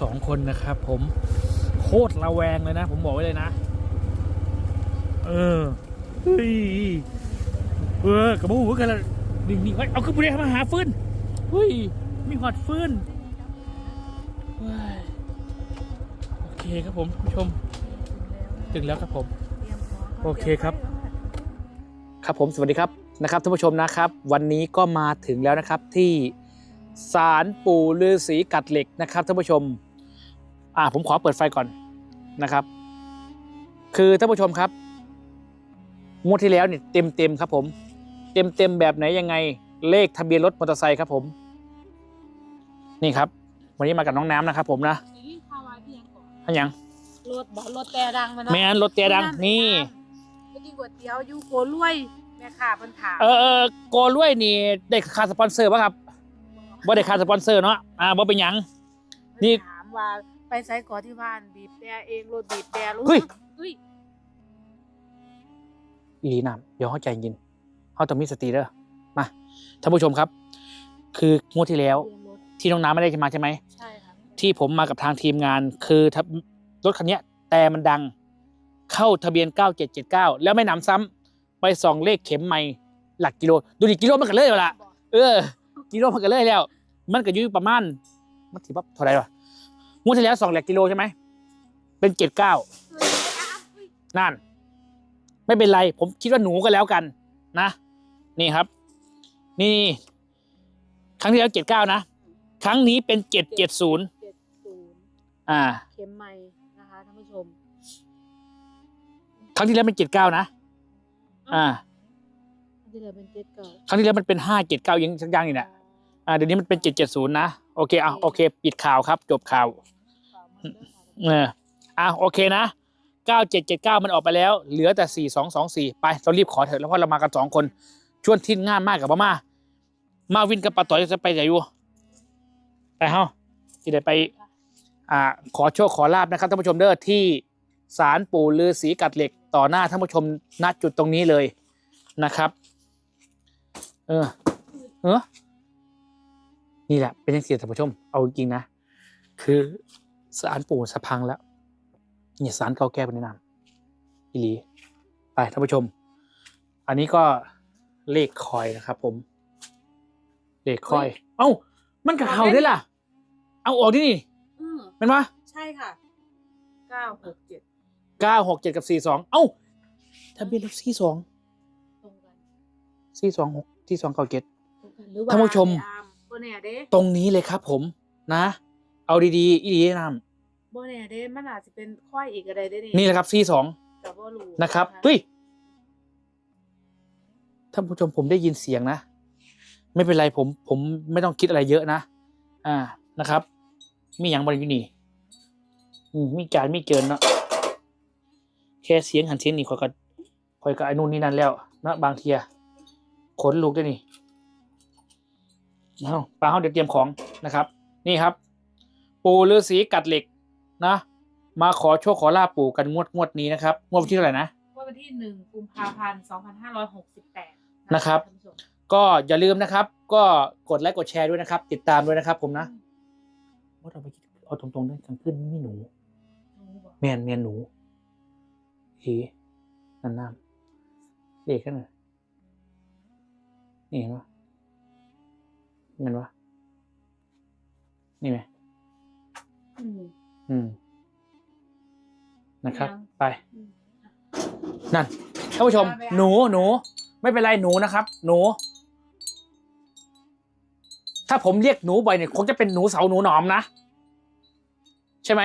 สองคนนะครับ ผมโคตรระแวงเลยนะ ผมบอกไว้เลยนะ เออเฮ้ยเออกระบูกันละดิ่งๆไว้เอาขึ้นไปเลยมาหาฟืนเฮ้ยมีหอดฟืนเว้ยโอเคครับผมผู้ชม ถึงแล้วครับผม โอเคครับ ครับผมสวัสดีครับนะครับท่านผู้ชมนะครับ วันนี้ก็มาถึงแล้วนะครับที่ศาลปู่ฤาษีกัดเหล็กนะครับท่านผู้ชม อ่าผมขอเปิดไฟก่อนนะครับ คือท่านผู้ชมครับงวดที่แล้วเนี่ยเต็มเต็มๆครับ ผม เต็มเต็มๆแบบไหนยังไง เลขทะเบียนรถมอเตอร์ไซค์ครับ ผม นี่ครับ วันนี้มากับน้องน้ำนะครับ ผมนะนี่ข้าวไว้เพียงก่อนอันยังรถบอกรถแต่ดังมันแม่นรถเตียดังนี่ไปกินก๋วยเตี๋ยวอยู่โกลวยแม่ค้าเพิ่นถามเออเออโกล้วยนี่ได้ค่าสปอนเซอร์ป่ะครับว่าได้ค่าสปอนเซอร์เนาะอ่าว่าเป็นหยังนี่เพิ่ถามว่า ไปไสก่อนที่บ้านบีบแต่เองรถบีบแต่รู้เฮ้ย เฮ้ยอีหลีน้ำเดี๋ยวเขาใจเย็นเขาต้องมีสติเด้อมาท่านผู้ชมครับ คืองวดที่แล้วเรียนรถที่น้องน้ำไม่ได้มาใช่ไหม ใช่ค่ะที่ผมมากับทางทีมงาน คือถ้ารถคันเนี้ย แต่มันดังเข้าทะเบียน 9779 แล้วไม่หนำซ้ำไปส่องเลขเข็มไม่หลักกิโล ดูดิกิโลมันกันเลยเวละบอกเออ กิโลมันกันเลยแล้ว มันก็อยู่ประมาณ มันถือว่าเท่าไหร่วะ งวดที่แล้วสองหลักกิโลใช่ไหม เป็นเจ็ดเก้าเฮ้ยอะเฮ้ยนั่น ไม่เป็นไร ผมคิดว่าหนูก็แล้วกัน นะ นี่ครับ นี่ ครั้งที่แล้วเจ็ดเก้านะ ครั้งนี้เป็นเจ็ดเจ็ดศูนย์เจ็ดศูนย์อ่า เข็มใหม่นะคะท่านผู้ชม ครั้งที่แล้วเป็นเจ็ดเก้านะ อ่าอันที่เหลือเป็นเจ็ดเก่าครั้งที่แล้วมันเป็นห้าเจ็ดเก้ายังสักอย่างนี่นะ อ่าเดี๋ยวนี้มันเป็นเจ็ดเจ็ดศูนย์นะ โอเคอะโอเค ปิดข่าวครับ จบข่าวเอออะโอเคนะเก้าเจ็ดเจ็ดเก้ามันออกไปแล้ว เหลือแต่สี่สองสองสี่ไปเรารีบขอเถอะแล้วเพราะเรามากันสองคนชวนทิ้นง่ามมากกับมามามาวินกับปาต่อยจะไปไหนอยู่ไปเฮ้าที่ได้ไป อ่า ขอโชคขอลาบนะครับท่านผู้ชมเด้อที่ศาลปู่ฤาษีกัดเหล็กต่อหน้าท่านผู้ชมณจุดตรงนี้เลยนะครับ เออเออ นี่แหละเป็นยังเสียท่านผู้ชม เอาจริงๆนะ คือศาลปู่สะพังแล้วเนี่ยศาลเก่าแก่เป็นน้ำอีหลีไปท่านผู้ชม อันนี้ก็เลขคอยนะครับ ผม เลขคอย เอ้า มันกับเขาได้ล่ะ เอาออกที่นี่อืมเป็นปะใช่ค่ะเก้าหกเจ็ดเก้าหกเจ็ดกับสี่สองเอ้าทะเบียนรถสี่สองตรงกันสี่สองหกที่สองเก้าเจ็ด ตรงกันหรือว่าท่านผู้ชมไปอาม บ่แน่เด้ตรงนี้เลยครับผมนะ เอาดีๆ อีหลีแนะนบ่แน่เด้มันอาจจะเป็นค่อยอีกอะไรได้ำนี่แหละครับสี่สองแต่บ่รู้นะครับเฮ้ยท่านผู้ชมผมได้ยินเสียงนะ ไม่เป็นไรผม ผมไม่ต้องคิดอะไรเยอะนะ อ่านะครับ มีอย่างบริอยู่นี่อืมมีการมีเกินเนาะแค่เสียงหันเสียงนี่คอยก็คอยก็ไอ้นู่นนี่นั่นแล้วนะบางเทียขนลุกด้วยนี่ เอาปลาเขาเดี๋ยวเตรียมของนะครับ นี่ครับ ปู่ฤาษีกัดเหล็กนะ มาขอโชคขอลาบปู่กันงวดงวดนี้นะครับงวดวันที่เท่าไหร่นะวันที่หนึ่งกุมภาพันธ์สองพันห้าร้อยหกสิบแปดนะครับ ก็อย่าลืมนะครับ ก็กดไลค์กดแชร์ด้วยนะครับ ติดตามด้วยนะครับ ผมนะว่าเราไปคิดเอาตรงๆด้วยกลางคืนไม่มีหนูแมนแมนหนูเอ๋นั่นน้ำเด็กกันน่ะนี่เห็นปะเห็นปะนี่ไหมอืมอืมนะครับยังไปอืมนั่นท่านผู้ชมไปอะหนูหนู ไม่เป็นไรหนูนะครับ หนู ถ้าผมเรียกหนูบ่อยเนี่ยคงจะเป็นหนูเสาหนูหนอมนะ ใช่ไหม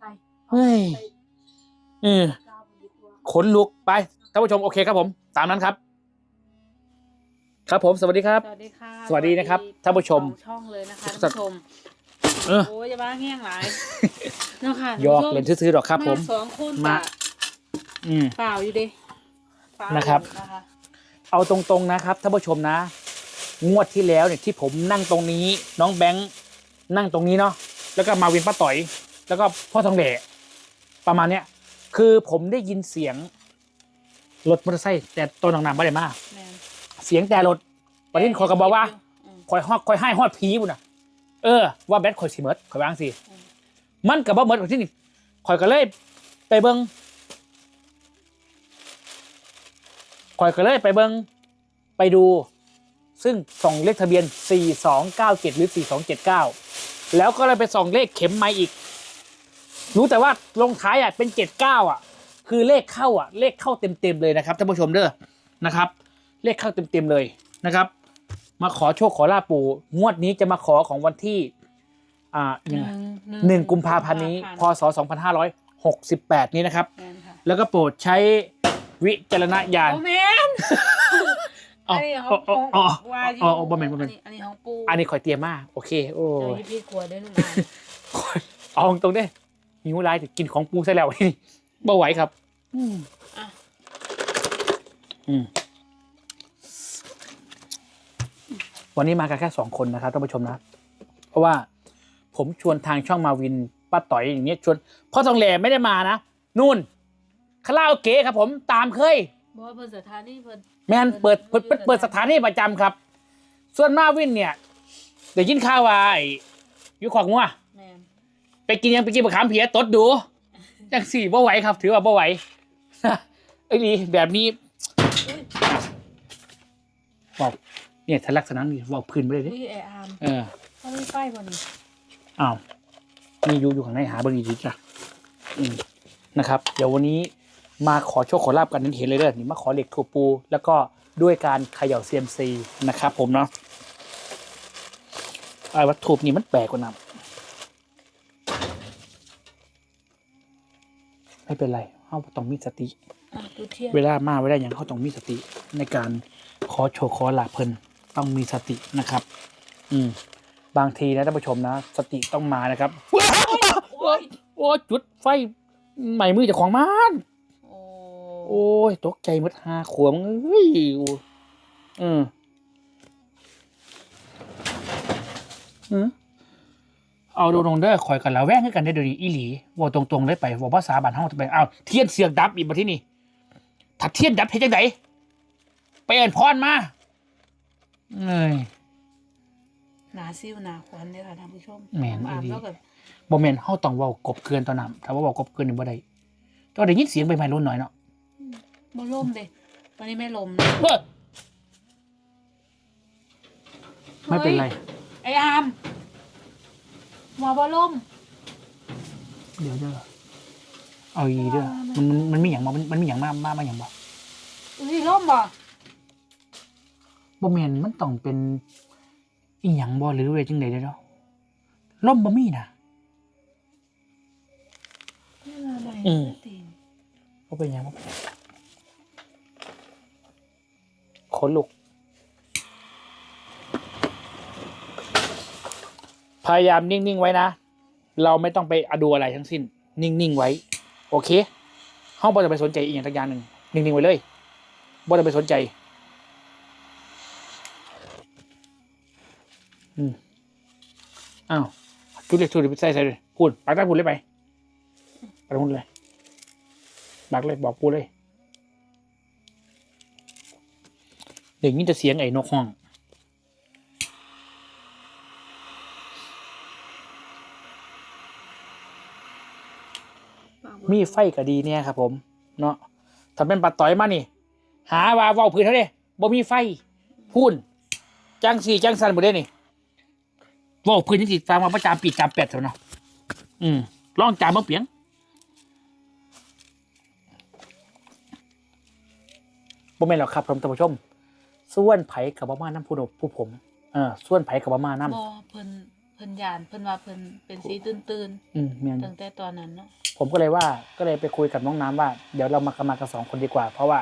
ไปเฮ้ยไปอืมก้าวไปดีกว่าขนลุกไปท่านผู้ชมโอเคครับผม ตามนั้นครับ ครับผมสวัสดีครับ สวัสดีค่ะสวัสดีนะครับท่านผู้ชมสองช่องเลยนะคะทุท่ากนท่านผู้ชมเออ โอ้ยอย่าบ้าแห้งหลายเนาะค่ะยอกท่านเล่นผู้ชซื้อๆหรอกครับผมสองคนมามาอืม เปล่าอยู่ดิเปล่านะครับนะคะเอาตรงๆนะครับท่านผู้ชมนะ งวดที่แล้วเนี่ยที่ผมนั่งตรงนี้ น้องแบงค์นั่งตรงนี้เนาะแล้วก็มาวินป้าต่อย แล้วก็พ่อทองเหล่ประมาณเนี้ยคือผมได้ยินเสียงรถมอเตอร์ไซค์แต่ตัวหนังๆไม่ได้มาแม่น เสียงแต่รถประเด็นคอยก็บอกว่าอืมคอยฮอดคอยให้ฮอดผีบุญน่ะ เออว่าแบตข่อยสิเมิดข่อยวาจั่งสิมันกับบ่เมิดของที่นี่ข่อยก็เลยไปเบิงข่อยก็เลยไปเบิงไปดู ซึ่งส่องเลขทะเบียน 4297 หรือ 4279 แล้วก็เลยไปส่องเลขเข็มไม้อีก รู้แต่ว่าลงท้ายอะเป็น 79 อะ คือเลขเข้าอะ เลขเข้าเต็มๆเลยนะครับท่านผู้ชมเด้อนะครับ เลขเข้าเต็มๆเลยนะครับ มาขอโชคขอลาบปู่ งวดนี้จะมาขอของวันที่ อ่ายังไงหนึ่งกุมภาพันธ์นี้ พศ2568นี้นะครับ แม่นค่ะแล้วก็โปรดใช้วิจารณญาณ โอ้แม่นอ๋ออันนี้อ๋ขอองอ๋อของวาอยู่อ๋ออ๋อบ่แม่นบ่แม่นอันนี้ของปูอันนี้ข่อยเตรียมมาโอเค โอ้เดี๋ยวย พี่ขวดด้วยลูกหลานเอาตรงๆเด้หิวไรแต่กินของปูซะแล้ว นี่บ่ไหวครับอืมอะอืม วันนี้มากันแค่สองคนนะครับท่านผู้ชมนะ เพราะว่าผมชวนทางช่องมาวินป้าต่อยอย่างเงี้ยชวนพ่อทองแหล่ไม่ได้มานะนู่นคาราโอเกะครับ ผมตามเคยบอกว่าเพิ่นสถานีเพิ่นแมนเปิดเปิดเปิดเปิดสถานีประจำครับ ส่วนมาวินเนี่ยเดี๋ยวยินข่าวว่าไอ้อยุขวางงัวแม่นไปกินยังไปกินมะขามเผียตดดูจังสี่บ่ไหวครับ ถือว่าบ่ไหวไอ้นี่แบบนี้อุ้ยบอก เนี่ยถ้าลักษณะนี้บอกพื้นไปเลยดิอุ้ยไออามเออเขามีไฟบ่นี่อ้าวนี่อยู่อยู่ข้างในหาเบอร์ดีจ้ะอืมนะครับ เดี๋ยววันนี้มาขอโชคขอลาบกันเห็นเลยเด้อนี่มาขอเหล็กถูปู แล้วก็ด้วยการเขย่าเซียมซีนะครับ ผมเนาะไอ้วัตถุนี่มันแปลกกว่าน้ำไม่เป็นไรเขาต้องมีสติ อะดูเทียนเวลามาเวลาอย่างเขาต้องมีสติในการขอโชว์ขอลาบเพิ่น ต้องมีสตินะครับ อืม บางทีนะท่านผู้ชมนะ สติต้องมานะครับโอ้ยโอ้ยจุดไฟใหม่มือเจากของมันโอ้โอ้ยตกใจหมดหาขวมงเอ้ยอืมอืมเอาดูตรงๆเด้อคอยกันแล้วแว่งให้กันได้อเดี๋ยวนี้อีหลีว่าตรงๆเลยไปว่าภาษาบ้านเฮาจะไปเอาเทียนเสียงดับอีกมาที่นี่ถ้าเทียนดับเฮ็ดจังไดไปเอ็นพรมา เอ้ย หนาซิ่วหนาควันเนี่ยค่ะท่านผู้ชมแม่นอามอีหลีแล้วก็บ่แม่นเฮาต้องเว้ากบเกลือนตอนนั้นถ้าว่าเว้ากบเกลือนนี่บ่ได้ต้องได้ยินเสียงใบไม้หล่นหน่อยเนาะบ่ล่มเด้วันนี้ไม่ลมนะเฮ้ยไม่เป็นไรไออามว่าบ่ล่ม เดี๋ยวเด้อเอาอีเด้อมันมันมันมีอย่างมามันมันมีอย่างมามามาอย่างบ่อุ้ยล่มบ่ บ่แม่นมันต้องเป็นอีหยังบ่หรือว่าจังได๋เด้อล่มบ่มีนะนี่อะไรอืมติ่งบ่เป็นหยังบ่เป็นหยังขนลุก พยายามนิ่ง ๆ ไว้นะ เราไม่ต้องไปอดูอะไรทั้งสิ้น นิ่ง ๆ ไว้ โอเคห้องบ่จะไปสนใจอีกอย่างทักอย่างหนึ่งนิ่ง ๆ ไว้เลยบ่จะไปสนใจ อืมอ้าวจุดเล็กจุดเล็กใส่ใส่เลยพูดปักตาพูดเลยไปปักตาพูดเลยปักเลยบอกพูดเลยเด็กนี่จะเสียงไอ้นกห้องมีไฟก็ดีเนี่ยครับ ผมเนาะถ้าเป็นปัดต่อยมานี่ หาว่าเว้าพื้นเท่านี้บ่มีไฟ พูนจังสี่จังสันบ่ได้นี่เว้าพื้นที่สิฟังมาประจามปีจามเป็ดเถอะเนาะอืมลองจามเบิ่งเปียงบ่แม่นหรอกครับผมท่านผู้ชม ส่วนไผกับบ่มาน้ำผู้นผู้ผมเออส่วนไผกับบ่มาน้บ่เพิ่นเพิ่นยานเพิ่นว่าเพิ่นเป็นสีตื่นำอืมแม่น ๆตั้งแต่ตอนนั้นเนาะผมก็เลยว่าก็เลยไปคุยกับน้องน้ำว่า เดี๋ยวเรามากันมากันสองคนดีกว่า เพราะว่า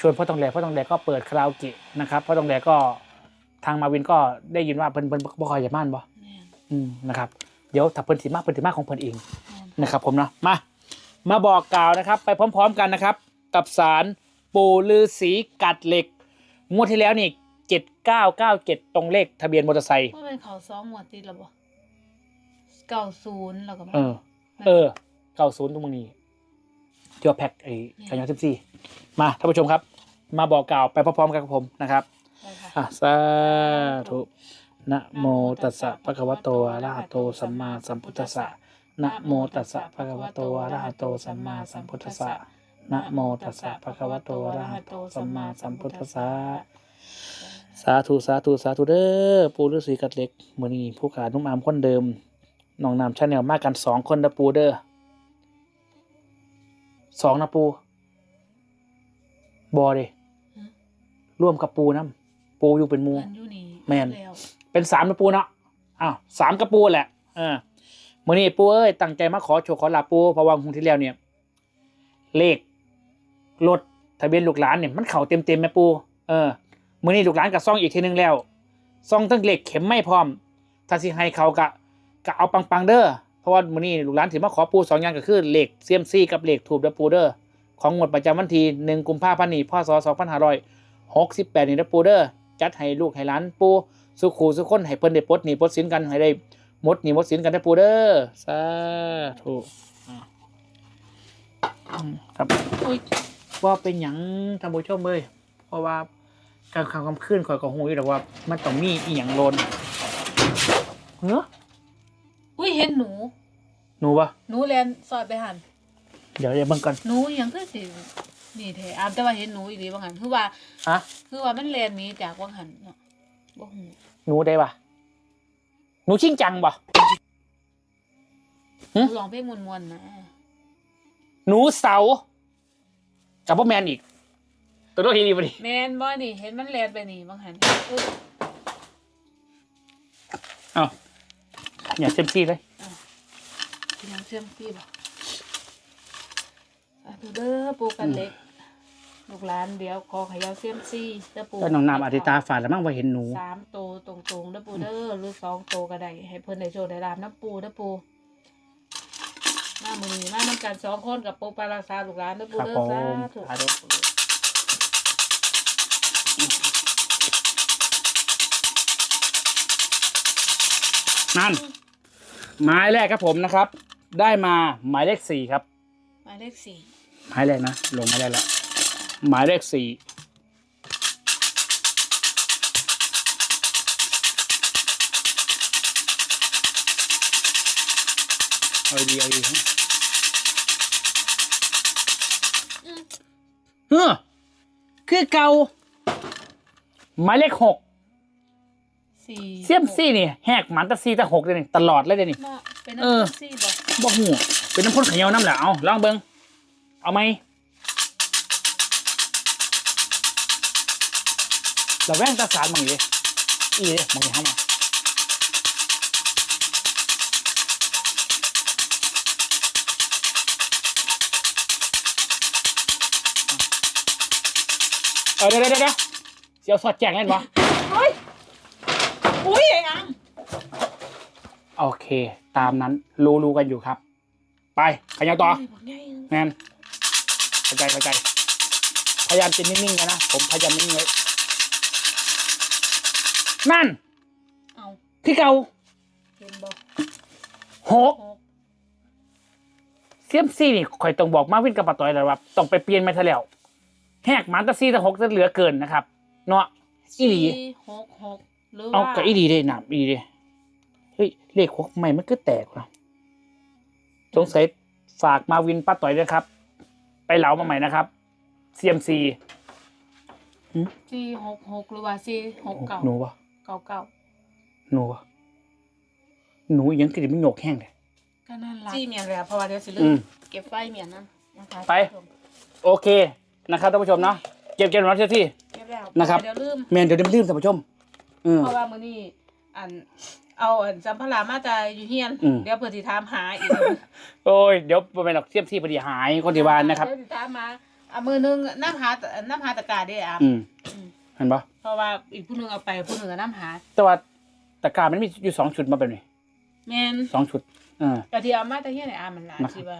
ชวนพ่อตองแหลพ่อตองแหลก็เปิดคาราโอเกะนะครับพ่อตองแหลก็ ทางมาวินก็ได้ยินว่าเพิ่นเพิ่นบ่คอยจะม่านบ่แม่นอืมนะครับ เดี๋ยวถ้าเพิ่นสิมาเพิ่นสิมาของเพิ่นเองแม่นนะครับผมเนาะมามาบอกกล่าวนะครับ ไปพร้อม ๆ กันนะครับ กับสารปู่ฤาษีกัดเหล็ก งวดที่แล้วนี่เจ็ดเก้าเก้าเจ็ดตรงเลขทะเบียนมอเตอร์ไซค์ว่าเป็นเขาซ้อมหมวดติดแล้วบ่90แล้วก็มาเออ เออเก้าศูนย์ตรงนี้เจอแพ็กไอ้ขยะสิบสี่มาท่านผู้ชมครับ มาบอกกล่าวไปพร้อมๆกันกับผมนะครับได้ค่ะ อะสาธุนะโมตัสสะภะคะวะโตอะระหะโตสัมมาสัมพุทธัสสะนะโมตัสสะภะคะวะโตอะระหะโตสัมมาสัมพุทธัสสะนะโมตัสสะภะคะวะโตอะระหะโตสัมมาสัมพุทธัสสะสาธุสาธุสาธุเด้อปูฤาษีกัดเหล็กมื้อนี้ผู้ขานุ่มอามคนเดิมน้องนำชาแนลมากันสองคนนะปูเด้อสองนะปูบอเด้ร่วมกับปูน้ำ ปูอยู่เป็นหมูเพิ่นอยู่นี่แม่นแล้วเป็นสามกระปูเนาะอ้าวสามกระปูแหละเออมื่อนี้ปูเอ้ยตั้งใจมาขอโชว์ขอลาปูเพราะว่าคงที่แล้วเนี่ย เลขรถทะเบียนลูกหลานเนี่ยมันเข่าเต็มเต็มๆแม่ปูเออมื่อนี้ลูกหลานกับซ่องอีกทีนึงแล้วซ่องตั้งเลขเข็มไม่พร้อม ถ้าสิให้เขากะกะเอาปังๆเด้อเพราะว่ามื่อนี้ลูกหลานถือมาขอปูสองอย่างก็คือเลขเซียมซีกับเลขถูกเด้อปูเด้อของงวดประจำวันที่หนึ่งกุมภาพันธ์นี้พศสองพันห้าร้อยหกสิบแปดนี่เด้อปูเด้อ จัดให้ลูกให้หลานปูสุขูสุขคนให้เพิ่นได้ปลดหนี้ปลดสินกันให้ได้หมดหนี้หมดสินกันได้อปูเด้อสาธุอ่าอืมครับอุ้ยว่าเป็นหยังท่านผู้ชมเอ้ยเพราะว่ากลางค่ำกลางคืนข่อยก็ฮู้อยู่แล้วว่า มันต้องมีอีหยังโลนเฮ้ออุ้ยเห็นหนู หนูปะหนูแลนซอยไปหันเดี๋ยวเดี๋ยวเบิ่งก่อนหนูหยังคือสิ นี่แท้อามแต่ว่าเห็นหนูอีหลีว่างั้นคือว่าฮะ คือว่ามันแลนหนี้จากว่าหันเนาะบ่ฮู้หนูได้ปะหนูชิงจังปะหหึนูร้องเพลงม่วนๆนะหนูเสากับพ่อแมนอีก ตัวโตทีดีพอดีแม่นบ่นี่เห็นมันแลนไปนี่ว่าหันอุ๊ยอ้าวอย่าเซมซี่เลยพี่น้องเชื่อมพี่บ่สา ธุเด้อปูกันเล็ก ลูกหลานเดี๋ยวขอเขยาวเซียมซี่เด้อปูก็น้องนามอธิตาฝาดแล้วมั่งว่าเห็นหนู สามโตวตรงๆเด้อปูเด้อหรือสองโตวก็ได้ให้เพิ่นได้โชคได้ลาบน้ำปูเด้อปูมามือนี้มาน้ำกันสองคนกับปูปลารักษาลูกหลานเด้อปูครับเด้อผมสาธุ สาธุนั่น หมายแรกครับผมนะครับ ได้มาหมายเลขสี่ครับ หมายเลขสี่ หมายแรกนะ ลงหมายแรกแล้วหมายเลขสี่เอาดีเอาดีเฮ้อคือเก่าหมายเลขหกสี่เซียมซี่นี่แหกหมันตะซีตะหกเลยนี่ตลอดเลยเดี๋ยวนี่เนาะเป็นเออน้ำซี่บ่บ่หูเป็นน้ำพ่นขยาวน้ำแหละเอาลองเบิง เอาไหมเราแว่งตาสารมังอีเลยอีเลยมองเห็นเข้ามาเออเดี๋ยวเดี๋ยวเดี๋ยวเสียวสอดแจงเล่นวะเฮ้ยอุ้ยไอ้อังโอเค ตามนั้นรู้รู้กันอยู่ครับ ไปขยาวต่อเฮ้ยบอกไงแมน เข้าใจเข้าใจ พยายามจะนิ่งๆไว้นะ ผมพยายามนิ่งๆไว้นั่น เอาที่เก่าเห็นบ่หกหกเซียมซี่นี่ข่อยต้องบอกมาวินกับปะต่อยแล้วว่าต้องไปเปลี่ยนมาซะแล้วแหกหมันตะซี่ตะหกจะเหลือเกินนะครับ เนาะอีหลีสี่หกหกหรือเอาว่ากับอีดีเลยหนามอีดีเลยเฮ้ยเลขหกใหม่มันก็แตกว่ะสงสัยฝากมาวินป้าต่อยด้วยครับ ไปเหลามาใหม่นะครับเซียมซีสี่หกหกหรือว่าสี่หกเก้าหนูวะเก้าเก้าหนูวะหนูยังกระดิ่งไม่โยกแห้งเลย ก็นั่นละสี่เมียนเลยอะเพราะว่าเดี๋ยวสิลือืมมเก็บไฟเมียนนั่นนะคะไป โอเคนะครับท่านผู้ชมเนาะเก็บเก็บน้องเจ้าที่ เก็บแล้วนะครับ เดี๋ยวลืม แมนเดี๋ยวเดี๋ยวลืมท่านผู้ชมอืมเพราะว่ามื้อนี้อัน เอาอันสัมภาระมาจากอยู่เฮียน อืม เดี๋ยวเพื่อสิถามหาอีกโอ้ยเดี๋ยวไปหรอกเทียบที่พอดีหายคนที่บ้านนะครับ เดี๋ยวสิถามมาอะมือหนึงน้ำหาน้ำหาตะกร้าได้อะอืมอืมเห็นปะเพราะว่าอีกผู้หนึงเอาไปผู้หนึงก็น้ำหา แต่ว่าตะกร้ามันมีอยู่สองชุดมาแบบนี้แม่นสองชุดอ่ากะที่เอามาจากเฮียนเนี่ยอะมันหลายนะครับที่ว่า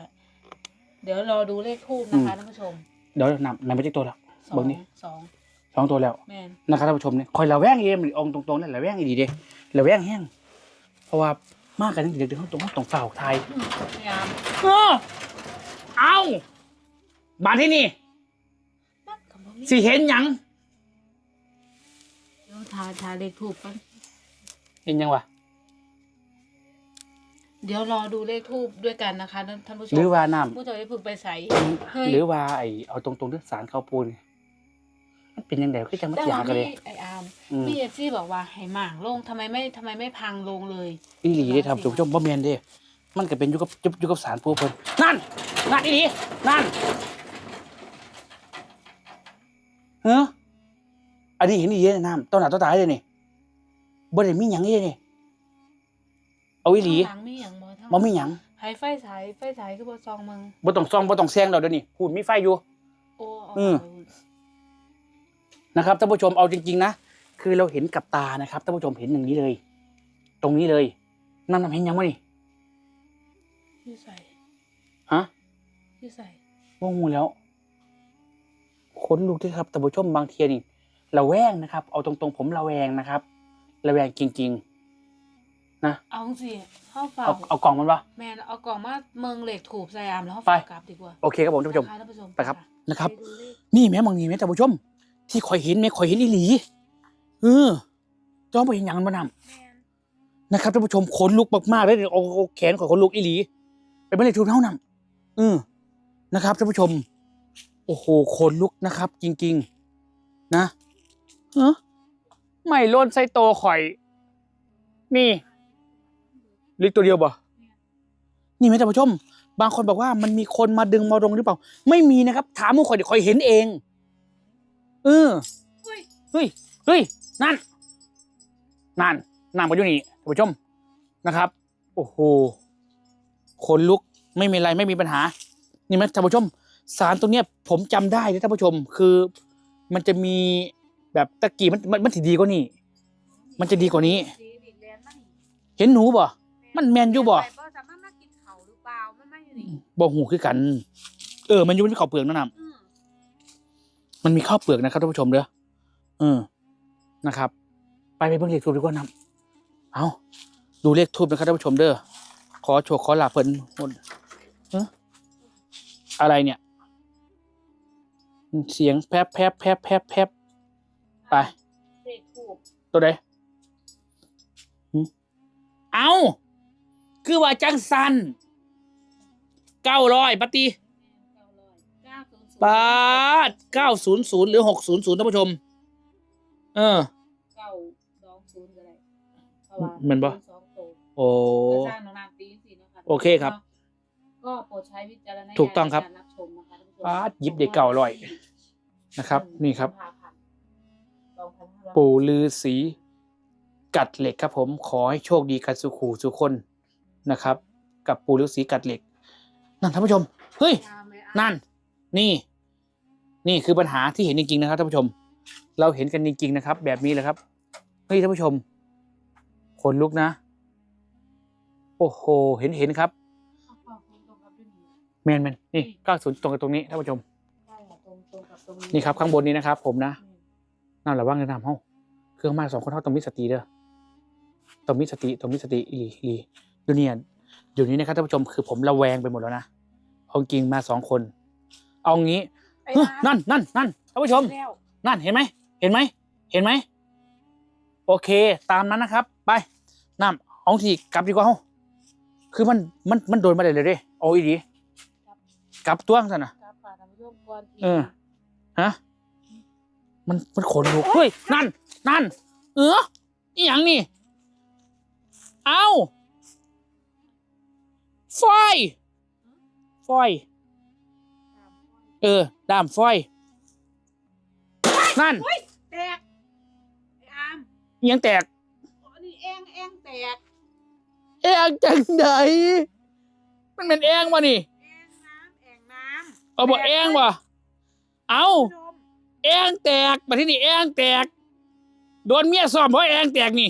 เดี๋ยวรอดูเลขทูบนะคะท่านผู้ชมเดี๋ยวนำนำไปที่ตัวแล้วสอเบิ่งงนี่สองสองตัวแล้วแม่นนะครับท่านผู้ชมเนี่ยคอยระแวงเององค์ตรงๆเนี่ยระแวงอีดีเด้ระแวงแห้ง เพราะว่ามากกันตั้งแต่เด็กๆตรงๆตรงเฝ้าไทยอืมพยายามเออเอาบ้านที่นี่นักกับบ่มีสิเห็นหยังเดี๋ยวทาทาเลขทูบกันเห็นยังวะเดี๋ยวรอดูเลขทูบด้วยกันนะคะท่านผู้ชมหรือว่าน้ผู้ชมจะพึงไปใส่ำเฮ้ยหรือว่าไอเอาตรงๆเรื่องสารข้าวปูนมัน เป็นยังไงก็จะมัดยากันเลยไออาร์มอืม พี่เอฟซี่บอกว่าให้หม่างลงทำไมไม่ทำไมไม่พังลงเลยอีหลีได้ทำจุกจมบ่แมนเด้ มันก็เป็นอยู่กับอยู่กับสารปูเพิ่นนั่น นั่นอีหลีนั่นเฮ้ออันนี้เห็นอีหลีในน้ำต้นหนาต้นตายเลยนี่บ่ได้มีหยังอีนี่เอาอีหลีข้างลังมีหยังบ่ทั้งบ่มีหยังไฮไฟฉายไฟฉายคือบ่ซองมึงบ่ต้องซ่องบ่ต้องแซงดอกเดี๋ยวนี้พูดมีไฟอยู่ โอ้เอาอืม ไป นะครับท่านผู้ชมเอาจริง ๆ นะ คือเราเห็นกับตานะครับท่านผู้ชมเห็นอย่างนี้เลย ตรงนี้เลยนั่นน่ะเห็นยังวะนี่พี่ใส่ฮะพี่ใส่ว่างูแล้วขนลุกด้วยครับท่านผู้ชมบางทีนี่ระแวงนะครับ เอาตรงๆ ผมระแวงนะครับระแวงจริง ๆ นะเอาสิเข้าฝาเอากเอากล่องมันวะแมนเอากล่องมาเมืองเหล็กถูกใส่อาร์มแล้วเขาไปฝากกลับดีกว่าโอเคครับผมท่านผู้ชมนะคะท่านผู้ชมไปครับนะครับไปดูเลขนี่แม่มองนี่แม่ท่านผู้ชม ที่ข่อยเห็นแม่ข่อยเห็นอีหลีเออจ้องไปเห็นหยังมันบ่นำแมนนะครับท่านผู้ชมขนลุกมากๆเลยเดี๋ยวเอาเอาแขนข่อยขนลุกอีหลีเป็นไม่ได้ทุนเท่านำอือนะครับท่านผู้ชม โอ้โหขนลุกนะครับ จริง ๆ นะเออไม่โลนไซโตข่อย นี่ลิกตัวเดียวบ่นี่ไหมท่านผู้ชม บางคนบอกว่ามันมีคนมาดึงมาลงหรือเปล่า ไม่มีนะครับ ถามมึงข่อยเดี๋ยวข่อยเห็นเอง เอออุ้ยเฮ้ยเฮ้ยนั่น นั่นนั่งกันอยู่นี่ท่านผู้ชมนะครับ โอ้โหขนลุกไม่มีอะไรไม่มีปัญหา นี่ไหมท่านผู้ชม สารตรงเนี้ยผมจำได้นะท่านผู้ชม คือมันจะมีแบบตะกี้มันมันมันถือดีกว่านี่ มันจะดีกว่านี้ดีดีแลนด์มันเห็นหนูบ่ มันแมนอยู่บ่ไปบ่สามารถมากินเขาหรือเปล่ามันไม่อยู่นี่บ่หูคือกัน เออ มันอยู่มันมีข้าวเปลือกนั่นน่ะอื มันมีข้าวเปลือกนะครับท่านผู้ชมเด้อเออนะครับ ไปไปเบิ่งเลขทูบดีกว่านํเอาดูเลขทูบนะครับท่านผู้ชมเด้อขอโชคขอลาบเพิ่นหมดเอออะไรเนี่ย เสียงแพบแพบแพบแพบแพบไปเลขถูกตัวใดหึเอาคือว่าจังสันเก้าร้อยปฏิ ปาดเก้าศูนย์ศูนย์หรือหกศูนย์ศูนย์ท่านผู้ชม เออ เก้าสองศูนย์ก็ได้เพราะว่าเหมือนบ่ สองตัวโอ้เพื่อสร้างโรงงานปีสี่นะคะโอเคครับก็โปรดใช้วิจารณญาณถูกต้องครับในการรับชมนะคะท่านผู้ชมปาดหยิบเด็กเก่าอร่อย นะครับ นี่ครับกุมภาพันธ์สองพันห้าร้อยปู่ลือสีกัดเหล็กครับผมขอให้โชคดีกันสุขูสุขคนนะครับ กับปู่ฤาษีกัดเหล็กนั่นท่านผู้ชม เฮ้ย นั่น นี่ นี่คือปัญหาที่เห็นจริงๆนะครับท่านผู้ชม เราเห็นกันจริงๆนะครับ แบบนี้เลยครับเฮ้ยท่านผู้ชมขนลุกนะ โอ้โหเห็นเห็นครับเอาความตรงกับด้วยนี่แมนแมนนี่เก้าศูนย์ตรงกับตรงนี้ท่านผู้ชมใช่ค่ะตรงตรงกับตรงนี่ครับข้างบนนี้นะครับ ผมนะนั่นแหละว่างในน้ำห้องเครื่องมาสองคนเท่าต้องมีสติเด้อต้องมีสติต้องมีสติอีหลีอีหลีอยู่เนี่ยอยู่นี้นะครับท่านผู้ชมคือผมระแวงไปหมดแล้วนะเอาจริงมาสองคน เอางี้ไอ้ เฮ้ยร้านั่นนั่นนั่นท่านผู้ชม แล้วนั่นเห็นไหม เห็นไหม เห็นไหม โอเค ตามนั้นนะครับ ไปน้ำเอาทีกลับดีกว่าเฮาคือมันมันมันโดนมาเลยเลยเด้โอ้ยดีกลับตัวซะนะครับค่ะท่านผู้ชมก่อนที่เออ ฮะ มันมันขนลุกเฮ้ย นั่น นั่น เอออีหยังนี่ เอาฟอยฟอย เออดามฟอย นั่นแตกไอ้อามอิหยังแตก อ๋อนี่แองแองแตกแองจังไดมันเป็นแองวะนี่ แองน้ำแองน้ำเอาบอกแองวะเอาผู้ชมแองแตกมาที่นี่แองแตก โดนเมียซ้อมเพราะแองแตกนี่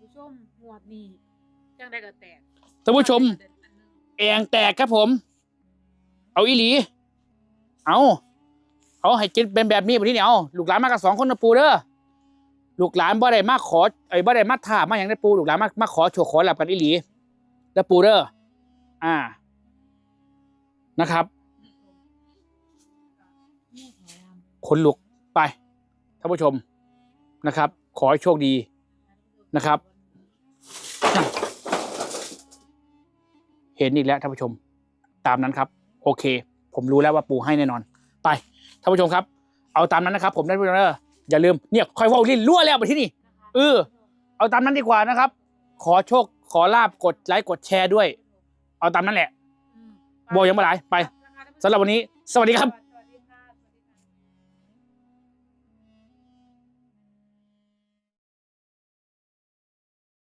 ผู้ชมหัวดนี่จังได้ก็แตกท่านผู้ชมอันหนึ่งแองแตกครับผม เอาอีหลี เอาเอาให้กินเป็นแบบนี้แบบนี้เนี่ยเอาลูกหลานมากับสองคนนะปูเด้อลูกหลานบ่ได้มาขอไอ้บ่ได้มาถามมาอย่างได้ปูลูกหลานมามาขอโชว์ขอหลับกันอีหลีแล้วปูเด้ออ่า นะครับของอามคนลุกไปท่านผู้ชมนะครับ ขอให้โชคดีนะครับ เห็นอีกแล้วท่านผู้ชม ตามนั้นครับ โอเค ผมรู้แล้วว่าปู่ให้แน่นอน ไปท่านผู้ชมครับ เอาตามนั้นนะครับผมได้พูดแล้วอย่าลืมเนี่ยคอยเว่าลิ้นรั่วแล้วไปที่นี่เออเอาตามนั้นดีกว่านะครับ ขอโชคขอลาบกดไลค์กดแชร์ด้วย เอาตามนั้นแหละอืมบอกยังไม่หลายไปสำหรับวันนี้ สวัสดีครับ